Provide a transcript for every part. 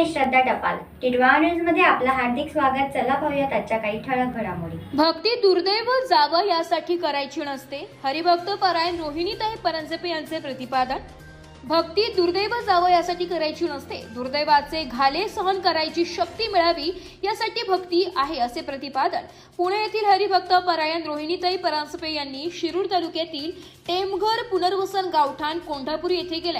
मी श्रद्धा टपाल. टिडवा न्यूजमध्ये आपलं हार्दिक स्वागत. चला पाहूयात आजच्या काही ठळक घडामोडी. भक्ती दुर्दैव जावं यासाठी करायची नसते. हरिभक्त परायण रोहिणीताई परांजपे यांचे प्रतिपादन. भक्ती दुर्दैव जावं यासाठी करायची नसते. दुर्दैवाचे घाले सहन करायची शक्ती मिळावी यासाठी भक्ती आहे असे प्रतिपादन. पुणे येथील हरिभक्त परायण रोहिणीताई परांजपे यांनी शिरूर तालुक्यातील टेमघर पुनर्वसन गावठाण कोंढापूर येथे केले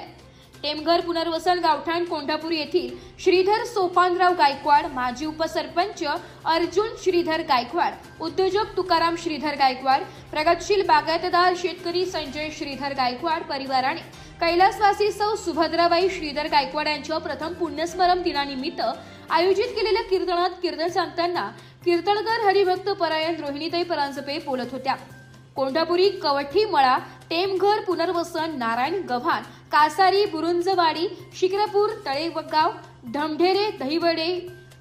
टेमघर पुनर्वसन गावठाण कोंढापूर येथील श्रीधर सोपानराव गायकवाड माजी उपसरपंच अर्जुन श्रीधर गायकवाड उद्योजक तुकाराम श्रीधर गायकवाड प्रगतशील बागायतदार शेतकरी संजय श्रीधर गायकवाड परिवाराने कैलासवासी सौ सुभद्राबाई श्रीधर गायकवाड यांच्या प्रथम पुण्यस्मरण दिनानिमित्त आयोजित केलेल्या कीर्तनात कीर्तन सांगताना कीर्तनकार हरिभक्त परायण रोहिणीताई परांजपे बोलत होत्या. कोंढापुरी कवठी मळा टेमघर पुनर्वसन नारायण गव्हाण कासारी बुरुंजवाडी शिक्रपूर तळेगाव ढमढेरे दहिवडे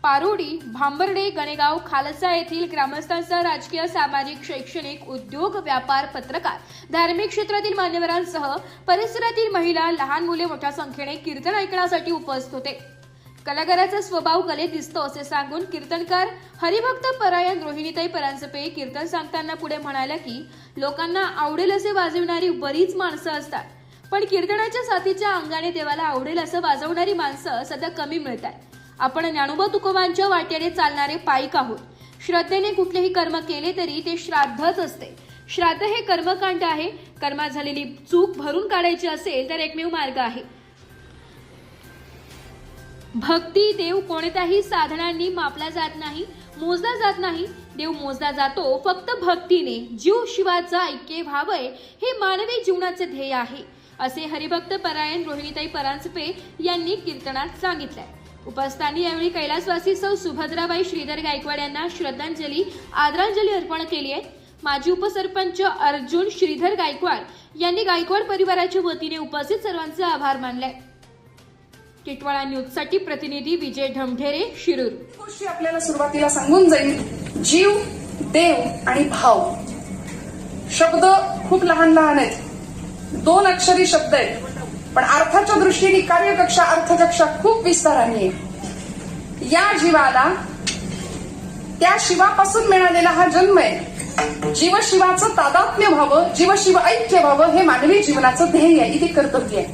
पारोडी भांबर्डे गणेगाव खालसा येथील ग्रामस्थांचा राजकीय सामाजिक शैक्षणिक उद्योग व्यापार पत्रकार धार्मिक क्षेत्रातील मान्यवरांसह परिसरातील महिला लहान मुले मोठ्या संख्येने कीर्तन ऐकण्यासाठी उपस्थित होते. कलाकाराचा स्वभाव कलेत दिसतो असे सांगून कीर्तनकार हरिभक्त परायण रोहिणीताई परांजपे कीर्तन सांगताना पुढे म्हणाल्या की लोकांना आवडेल असे वाजविणारी बरीच माणसं असतात. पण कीर्तनाच्या साथीच्या अंगाने देवाला आवडेल असं वाजवणारी माणसं सध्या कमी मिळतात आपण ज्ञानोबा तुकोबांच्या वाट्याने चालणारे पायिक आहोत. श्रद्धेने कुठलेही कर्म केले तरी ते श्राद्धच असते. श्राद्ध हे कर्मकांड आहे. कर्मात झालेली चूक भरून काढायची असेल तर एकमेव मार्ग आहे. भक्ती देव कोणत्याही साधनांनी मापला जात नाही मोजला जात नाही. देव मोजला जातो फक्त भक्तीने. जीव शिवाचा ऐक्य व्हावय हे मानवी जीवनाचे ध्येय आहे. असे हरिभक्त परायण रोहिणीताई परांजपे यांनी कीर्तनात सांगितलंय. उपस्थानी यावेळी कैलासवासी सौ सुभद्राबाई श्रीधर गायकवाड यांना श्रद्धांजली आदरांजली अर्पण केली आहे. माजी उपसरपंच अर्जुन श्रीधर गायकवाड यांनी गायकवाड परिवाराच्या वतीने उपस्थित सर्वांचे आभार मानले. टिटवाळा न्यूजसाठी प्रतिनिधी विजय ढमढेरे शिरूर. गोष्टी आपल्याला सुरुवातीला सांगून जाईल जीव देव आणि भाव. शब्द खूप लहान लहान आहेत. दोन अक्षरी शब्द आहेत. पण अर्थाच्या दृष्टीने कार्यकक्षा अर्थकक्षा खूप विस्ताराने आहे. या जीवाला त्या शिवापासून मिळालेला हा जन्म आहे. जीवशिवाचं तादात्म्य व्हावं जीवशिव ऐक्य व्हावं हे मानवी जीवनाचं ध्येय आहे. इथे कर्तव्य आहे.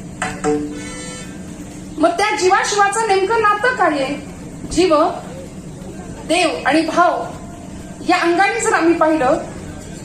मग त्या जीवाशिवाचं नेमकं नातं काय आहे? जीव देव आणि भाव या अंगाने जर आम्ही पाहिलं